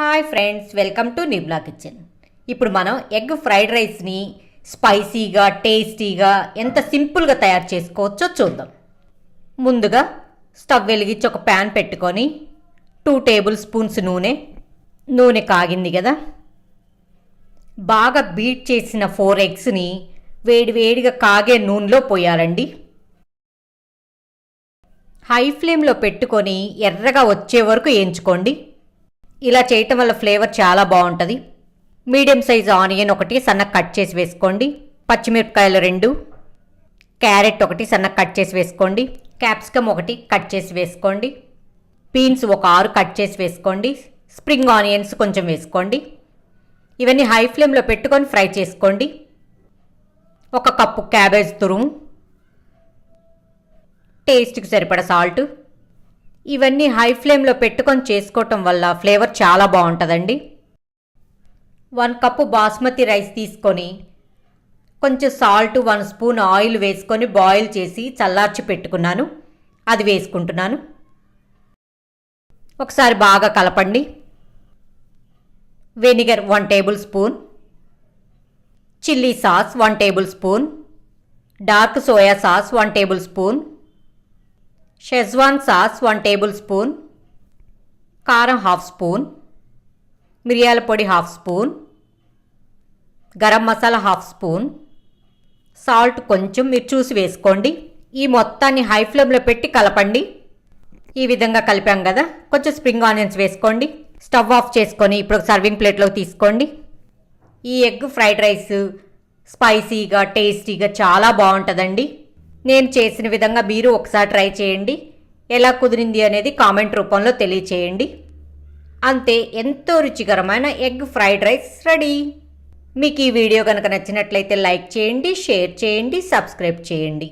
Hi friends welcome to Nibla kitchen. ఇప్పుడు మనం egg fried రైస్ని స్పైసీగా టేస్టీగా ఎంత సింపుల్గా తయారు చేసుకోవచ్చో చూద్దాం. ముందుగా స్టవ్ వెలిగించి ఒక ప్యాన్ పెట్టుకొని టూ టేబుల్ స్పూన్స్ నూనె. నూనె కాగింది కదా. బాగా బీట్ చేసిన ఫోర్ ఎగ్స్ని వేడివేడిగా కాగే నూనెలో పోయాలండి. హై ఫ్లేమ్లో పెట్టుకొని ఎర్రగా వచ్చే వరకు వేయించుకోండి. ఇలా చేయటం వల్ల ఫ్లేవర్ చాలా బాగుంటుంది. మీడియం సైజ్ ఆనియన్ ఒకటి సన్నగా కట్ చేసి వేసుకోండి. పచ్చిమిరపకాయలు రెండు. క్యారెట్ ఒకటి సన్నగా కట్ చేసి వేసుకోండి. క్యాప్సికమ్ ఒకటి కట్ చేసి వేసుకోండి. బీన్స్ ఒక ఆరు కట్ చేసి వేసుకోండి. స్ప్రింగ్ ఆనియన్స్ కొంచెం వేసుకోండి. ఇవన్నీ హై ఫ్లేమ్లో పెట్టుకొని ఫ్రై చేసుకోండి. ఒక కప్పు క్యాబేజ్ తురుము. టేస్ట్కి సరిపడ సాల్ట్. ఇవన్నీ హై ఫ్లేమ్లో పెట్టుకొని చేసుకోవటం వల్ల ఫ్లేవర్ చాలా బాగుంటుందండి. వన్ కప్పు బాస్మతి రైస్ తీసుకొని కొంచెం సాల్ట్ వన్ స్పూన్ ఆయిల్ వేసుకొని బాయిల్ చేసి చల్లార్చి పెట్టుకున్నాను. అది వేసుకుంటున్నాను. ఒకసారి బాగా కలపండి. Vinegar one tablespoon chilli sauce one tablespoon dark soya sauce one tablespoon Schezwan sauce one tablespoon. కారం హాఫ్ స్పూన్. మిరియాల పొడి half spoon. Garam masala half spoon. Salt కొంచెం మీరు చూసి వేసుకోండి. ఈ మొత్తాన్ని హై ఫ్లేమ్లో పెట్టి కలపండి. ఈ విధంగా కలిపాం కదా కొంచెం స్ప్రింగ్ ఆనియన్స్ వేసుకోండి. స్టవ్ ఆఫ్ చేసుకొని ఇప్పుడు సర్వింగ్ ప్లేట్లో తీసుకోండి. ఈ ఎగ్ ఫ్రైడ్ రైస్ స్పైసీగా టేస్టీగా చాలా బాగుంటుందండి. నేను చేసిన విధంగా మీరు ఒకసారి ట్రై చేయండి. ఎలా కుదిరింది అనేది కామెంట్ రూపంలో తెలియచేయండి. అంతే ఎంతో రుచికరమైన ఎగ్ ఫ్రైడ్ రైస్ రెడీ. మీకు ఈ వీడియో కనుక నచ్చినట్లయితే లైక్ చేయండి షేర్ చేయండి సబ్స్క్రైబ్ చేయండి.